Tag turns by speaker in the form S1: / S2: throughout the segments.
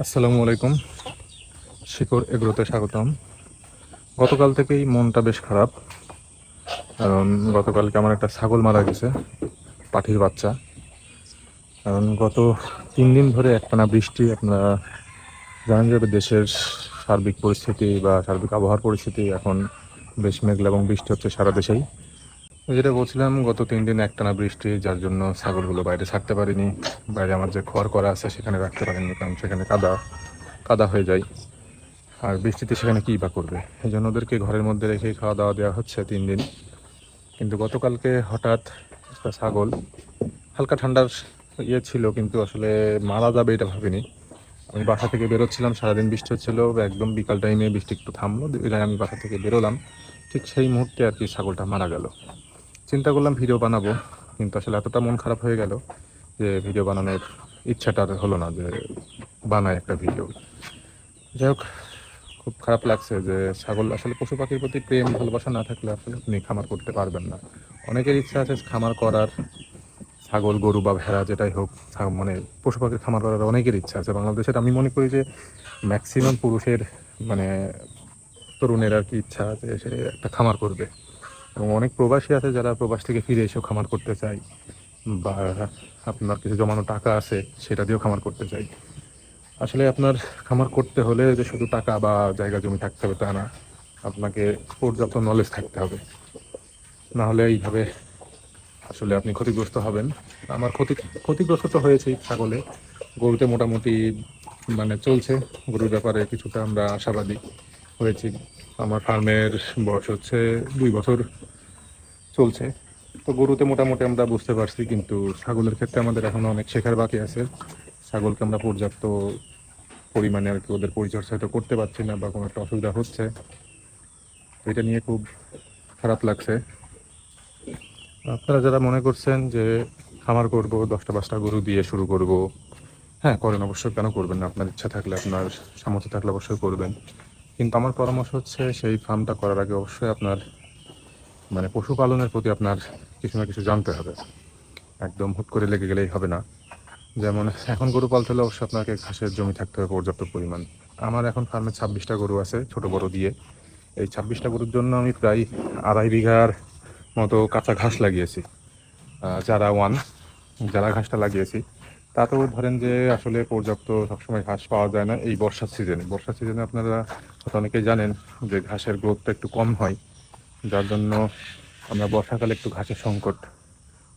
S1: আসসালামু আলাইকুম। শিকড় এগ্রোতে স্বাগতম। গতকাল থেকেই মনটা বেশ খারাপ। কারণ গতকালকে আমার একটা ছাগল মারা গেছে পাখির বাচ্চা। কারণ গত তিন দিন ধরে একটানা বৃষ্টি আপনারা জানেন যে দেশের সার্বিক পরিস্থিতি বা সার্বিক আবহাওয়ার পরিস্থিতি এখন বেশ মেঘলা এবং বৃষ্টি হচ্ছে সারা দেশেই। যেটা বলছিলাম, গত তিন দিন একটানা বৃষ্টি, যার জন্য ছাগলগুলো বাইরে ছাড়তে পারিনি। বাইরে আমার যে খড় করা আছে, সেখানে রাখতে পারিনি, কারণ সেখানে কাদা কাদা হয়ে যায়। আর বৃষ্টিতে সেখানে কী বা করবে? এই জন্য ওদেরকে ঘরের মধ্যে রেখে খাওয়া দাওয়া দেওয়া হচ্ছে তিন দিন। কিন্তু গতকালকে হঠাৎ একটা ছাগল, হালকা ঠান্ডার ইয়ে ছিল, কিন্তু আসলে মারা যাবে এটা ভাবিনি। আমি বাসা থেকে বেরোচ্ছিলাম, সারাদিন বৃষ্টি হচ্ছিল, একদম বিকাল টাইমে বৃষ্টি একটু থামলো আমি বাসা থেকে বেরোলাম। ঠিক সেই মুহূর্তে আর কি ছাগলটা মারা গেল। চিন্তা করলাম ভিডিও বানাবো, কিন্তু আসলে এতটা মন খারাপ হয়ে গেল যে ভিডিও বানানোর ইচ্ছাটা আর হলো না যে বানায় একটা ভিডিও যাই হোক, খুব খারাপ লাগছে যে ছাগল, আসলে পশু পাখির প্রতি প্রেম, ভালোবাসা না থাকলে আসলে আপনি খামার করতে পারবেন না। অনেকের ইচ্ছা আছে খামার করার, ছাগল, গরু বা ভেড়া যেটাই হোক মানে পশু পাখির খামার করার অনেকের ইচ্ছা আছে। বাংলাদেশের আমি মনে করি যে ম্যাক্সিমাম পুরুষের মানে তরুণের আর কি ইচ্ছা আছে সে একটা খামার করবে। এবং অনেক প্রবাসী আছে যারা প্রবাস থেকে ফিরে এসেও খামার করতে চায়, বা আপনার কিছু জমানো টাকা আছে সেটা দিয়েও খামার করতে চাই আসলে আপনার খামার করতে হলে যে শুধু টাকা বা জায়গা জমি থাকতে হবে তা না, আপনাকে পর্যাপ্ত নলেজ থাকতে হবে। না হলে এইভাবে আসলে আপনি ক্ষতিগ্রস্ত হবেন। আমার ক্ষতি, ক্ষতিগ্রস্ত তো হয়েছেই ছাগলে। গরুতে মোটামুটি মানে চলছে। গরুর ব্যাপারে কিছুটা আমরা আশাবাদী হয়েছি। আমার ফার্মের বয়স হচ্ছে দুই বছর চলছে। তো গরুতে মোটামুটি আমরা বুঝতে পারছি কিন্তু ছাগলের ক্ষেত্রে আমাদের এখনও অনেক শেখার বাকি আছে। ছাগলকে আমরা পর্যাপ্ত পরিমাণে আর কি ওদের পরিচর্যা হয়তো করতে পারছি না বা কোনো একটা অসুবিধা হচ্ছে। এটা নিয়ে খুব খারাপ লাগছে। আপনারা যারা মনে করছেন যে খামার করব, দশটা পাঁচটা গরু দিয়ে শুরু করব হ্যাঁ করেন অবশ্যই, কেন করবেন না? আপনার ইচ্ছা থাকলে, আপনার সামর্থ্য থাকলে অবশ্যই করবেন। কিন্তু আমার পরামর্শ হচ্ছে সেই ফার্মটা করার আগে অবশ্যই আপনার মানে পশুপালনের প্রতি আপনার কিছু না কিছু জানতে হবে। একদম হুট করে লেগে গেলেই হবে না। যেমন এখন গরু পালতে হলে অবশ্যই আপনাকে ঘাসের জমি থাকতে হবে পর্যাপ্ত পরিমাণ। আমার এখন ফার্মে ছাব্বিশটা গরু আছে, ছোট বড় দিয়ে। এই ছাব্বিশটা গরুর জন্য আমি প্রায় আড়াই বিঘার মতো কাঁচা ঘাস লাগিয়েছি। যারা ওয়ান যারা ঘাসটা লাগিয়েছি। তাতেও ধরেন যে আসলে পর্যাপ্ত সবসময় ঘাস পাওয়া যায় না এই বর্ষার সিজনে বর্ষার সিজনে আপনারা অনেকেই জানেন যে ঘাসের গ্রোথটা একটু কম হয়, যার জন্য আমরা বর্ষাকালে একটু ঘাসের সংকট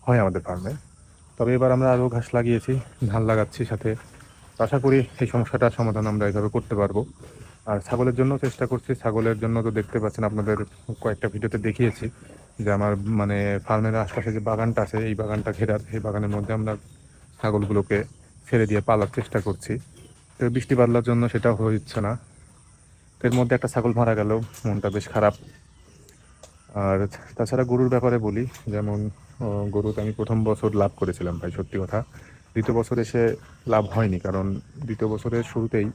S1: হয় আমাদের ফার্মে তবে এবার আমরা আরও ঘাস লাগিয়েছি, ধান লাগাচ্ছি সাথে। আশা করি এই সমস্যাটার সমাধান আমরা এইভাবে করতে পারব। আর ছাগলের জন্য চেষ্টা করছি, ছাগলের জন্য তো দেখতে পাচ্ছেন আপনাদের কয়েকটা ভিডিওতে দেখিয়েছি যে আমার মানে ফার্মের আশপাশে যে বাগানটা আছে, এই বাগানটা ঘেরার সেই বাগানের মধ্যে আমরা ছাগলগুলোকে ছেড়ে দিয়ে পালার চেষ্টা করছি। তো বৃষ্টি বাদলার জন্য সেটা হচ্ছে না। এর মধ্যে একটা ছাগল মারা গেল, মনটা বেশ খারাপ। আর তাছাড়া গরুর ব্যাপারে বলি, যেমন গরুতে আমি প্রথম বছর লাভ করেছিলাম ভাই, সত্যি কথা। দ্বিতীয় বছর এসে লাভ হয়নি, কারণ দ্বিতীয় বছরের শুরুতেই,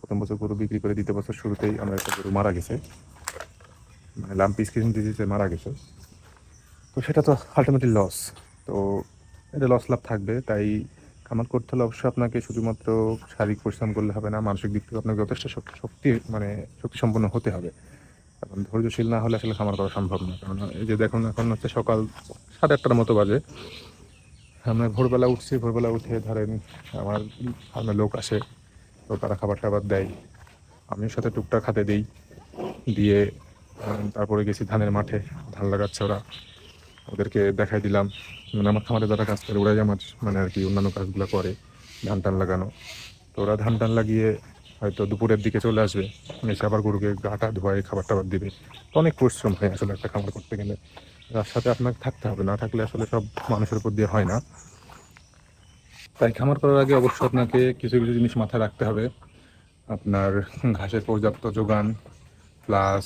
S1: প্রথম বছর গরু বিক্রি করে দ্বিতীয় বছর শুরুতেই আমার একটা গরু মারা গেছে। মানে লাম্পি স্কিন ডিজিজে মারা গেছে। তো সেটা তো আলটিমেটলি লস তো এটা লস লাভ থাকবে, তাই খামার করতে হলে অবশ্যই আপনাকে শুধুমাত্র শারীরিক পরিশ্রম করলে হবে না, মানসিক দিক থেকে আপনাকে যথেষ্ট শক্তি শক্তি মানে শক্তি সম্পন্ন হতে হবে। কারণ ধৈর্যশীল না হলে আসলে খামার করা সম্ভব না। কারণ এই যে দেখুন, এখন হচ্ছে সকাল সাড়ে আটটার মতো বাজে। আমরা ভোরবেলা উঠছি, ভোরবেলা উঠে ধরেন আমার ফার্মে লোক আসে, তো তারা খাবার টাবার দেয় আমিও সাথে টুকটাক খাতে দিই, দিয়ে তারপরে গেছি ধানের মাঠে, ধান লাগাচ্ছে ওরা। ওদেরকে দেখাই দিলাম। মানে আমার খামারে যারা কাজ করে, ওরাই আমার মানে আর কি অন্যান্য কাজগুলো করে ধান টান লাগানো। তো ওরা ধান টান লাগিয়ে হয়তো দুপুরের দিকে চলে আসবে। এসে আবার গরুকে গাটা ধোয়ায় খাবার টাবার দিবে। অনেক পরিশ্রম হয় আসলে একটা খামার করতে গেলে। তার সাথে আপনাকে থাকতে হবে, না থাকলে আসলে সব মানুষের উপর দিয়ে হয় না। তাই খামার করার আগে অবশ্যই আপনাকে কিছু কিছু জিনিস মাথায় রাখতে হবে। আপনার ঘাসের পর্যাপ্ত যোগান প্লাস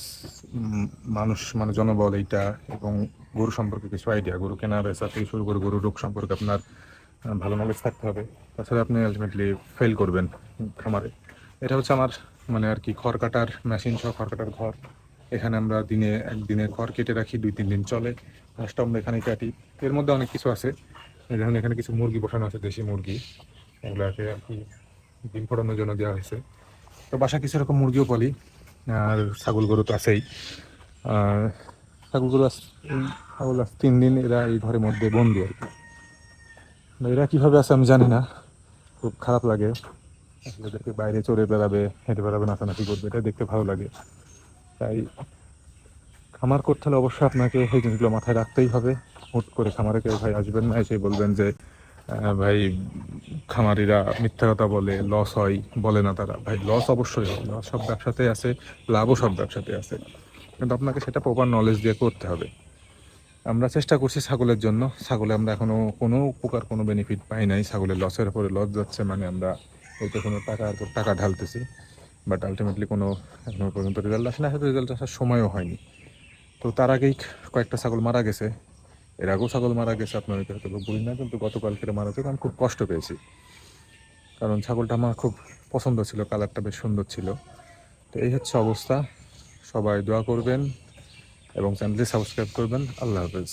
S1: মানুষ মানে জনবল এইটা এবং গরু সম্পর্কে কিছু আইডিয়া গরু কেনা বেচা থেকে শুরু করে গরুর রোগ সম্পর্কে আপনার ভালো নলেজ থাকতে হবে। তাছাড়া আপনি আলটিমেটলি ফেল করবেন খামারে। এটা হচ্ছে আমার মানে আর কি, খড় কাটার মেশিন সহ খড় কাটার ঘর। এখানে আমরা দিনে একদিনে খড় কেটে রাখি, দুই তিন দিন চলে। ঘাসটা আমরা এখানে কাটি। এর মধ্যে অনেক কিছু আছে। যেমন এখানে কিছু মুরগি বসানো আছে, দেশি মুরগি। এগুলাকে আর কি ডিম ফোটানোর জন্য দেওয়া হয়েছে। তো বাসা কিছু রকম মুরগিও পালি। আর ছাগল গরু তো আছেই। আর ছাগল গরু এই ছাগল আজ তিন দিন এরা এই ঘরের মধ্যে বন্দি আর কি। এরা কীভাবে আছে আমি জানি না। খুব খারাপ লাগে। এদেরকে বাইরে চড়ে বেড়াবে, হেঁটে বেড়াবে, নাচানাচি করবে এটা দেখতে ভালো লাগে। তাই খামার করতে হলে অবশ্যই আপনাকে এই জিনিসগুলো মাথায় রাখতেই হবে। হুট করে খামারে কেউ ভাই আসবেন না, এসে বলবেন যে ভাই, খামারিরা মিথ্যা কথা বলে লস হয়। বলে না তারা। ভাই লস অবশ্যই হয়। লস সব ব্যবসাতে আছে, লাভও সব ব্যবসাতে আছে। কিন্তু আপনাকে সেটা প্রপার নলেজ দিয়ে করতে হবে। আমরা চেষ্টা করছি ছাগলের জন্য। ছাগলে আমরা এখনও কোনো প্রকার কোনো বেনিফিট পাই নাই। ছাগলের লসের উপরে লস যাচ্ছে মানে আমরা ওইটা কোনো টাকা টাকা ঢালতেছি। বাট আলটিমেটলি কোনো এখনও পর্যন্ত রেজাল্ট আসে না। হয়তো রেজাল্ট আসার সময়ও হয়নি। তো তার আগেই কয়েকটা ছাগল মারা গেছে। এর আগেও ছাগল মারা গেছে আপনার হয়তো বলি না, কিন্তু গতকালকে মারা গেছে আমি খুব কষ্ট পেয়েছি। কারণ ছাগলটা আমার খুব পছন্দ ছিল, কালারটা বেশ সুন্দর ছিল। তো এই হচ্ছে অবস্থা। সবাই দোয়া করবেন এবং চ্যানেলটি সাবস্ক্রাইব করবেন। আল্লাহ হাফেজ।